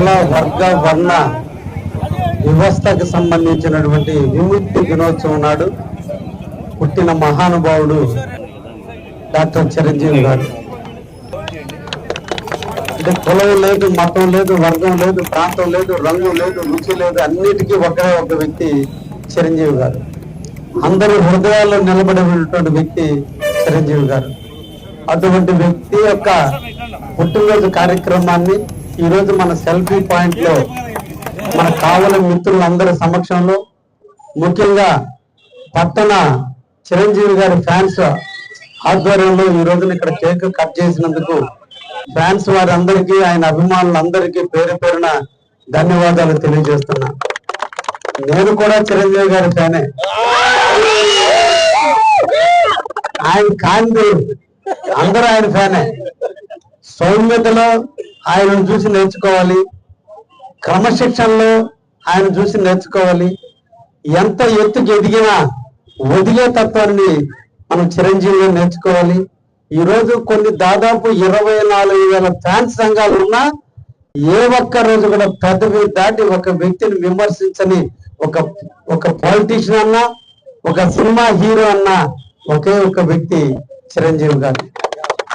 కుల వర్గ వర్ణ వ్యవస్థకు సంబంధించినటువంటి విముక్తి దినోత్సవం నాడు పుట్టిన మహానుభావుడు డాక్టర్ చిరంజీవి గారు. అంటే కులం లేదు మతం లేదు వర్గం లేదు ప్రాంతం లేదు రంగు లేదు రుచి లేదు అన్నిటికీ ఒకే ఒక వ్యక్తి చిరంజీవి గారు. అందరి హృదయాల్లో నిలబడినటువంటి వ్యక్తి చిరంజీవి గారు. అటువంటి వ్యక్తి యొక్క పుట్టినరోజు కార్యక్రమాన్ని ఈ రోజు మన సెల్ఫీ పాయింట్లో మన కావలి మిత్రులందరి సమక్షంలో ముఖ్యంగా పట్టణ చిరంజీవి గారి ఫ్యాన్స్ ఆధ్వర్యంలో ఈ రోజున ఇక్కడ కేక్ కట్ చేసినందుకు ఫ్యాన్స్ వారందరికీ ఆయన అభిమానులందరికీ పేరు పేరున ధన్యవాదాలు తెలియజేస్తున్నా. నేను కూడా చిరంజీవి గారి ఫ్యానే. ఆయన కాంతి అందరూ ఆయన ఫ్యానే. సౌమ్యతలో ఆయనను చూసి నేర్చుకోవాలి. క్రమశిక్షణలో ఆయన చూసి నేర్చుకోవాలి. ఎంత ఎత్తుకు ఎదిగినా ఒదిగే తత్వాన్ని మనం చిరంజీవిగా నేర్చుకోవాలి. ఈరోజు కొన్ని దాదాపు ఇరవై నాలుగు వేల ఫ్యాన్స్ సంఘాలు ఉన్నా ఏ ఒక్క రోజు కూడా పెద్దవి దాటి ఒక వ్యక్తిని విమర్శించని ఒక ఒక పాలిటీషియన్ అన్నా ఒక సినిమా హీరో అన్నా ఒకే ఒక వ్యక్తి చిరంజీవి గారు.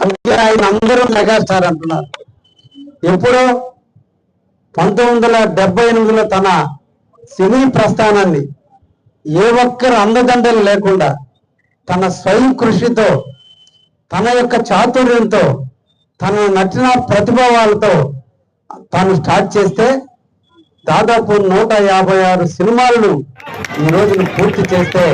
అందుకే ఆయన అందరూ మెగాస్టార్ అంటున్నారు. ఎప్పుడో పంతొమ్మిది వందల డెబ్బై ఎనిమిదిలో తన సినీ ప్రస్థానాన్ని ఏ ఒక్కరు అందదండలు లేకుండా తన స్వయం కృషితో తన యొక్క చాతుర్యంతో తన నటన ప్రతిభావాలతో తాను స్టార్ట్ చేస్తే దాదాపు నూట యాభై ఆరు సినిమాలను ఈ రోజున పూర్తి చేస్తే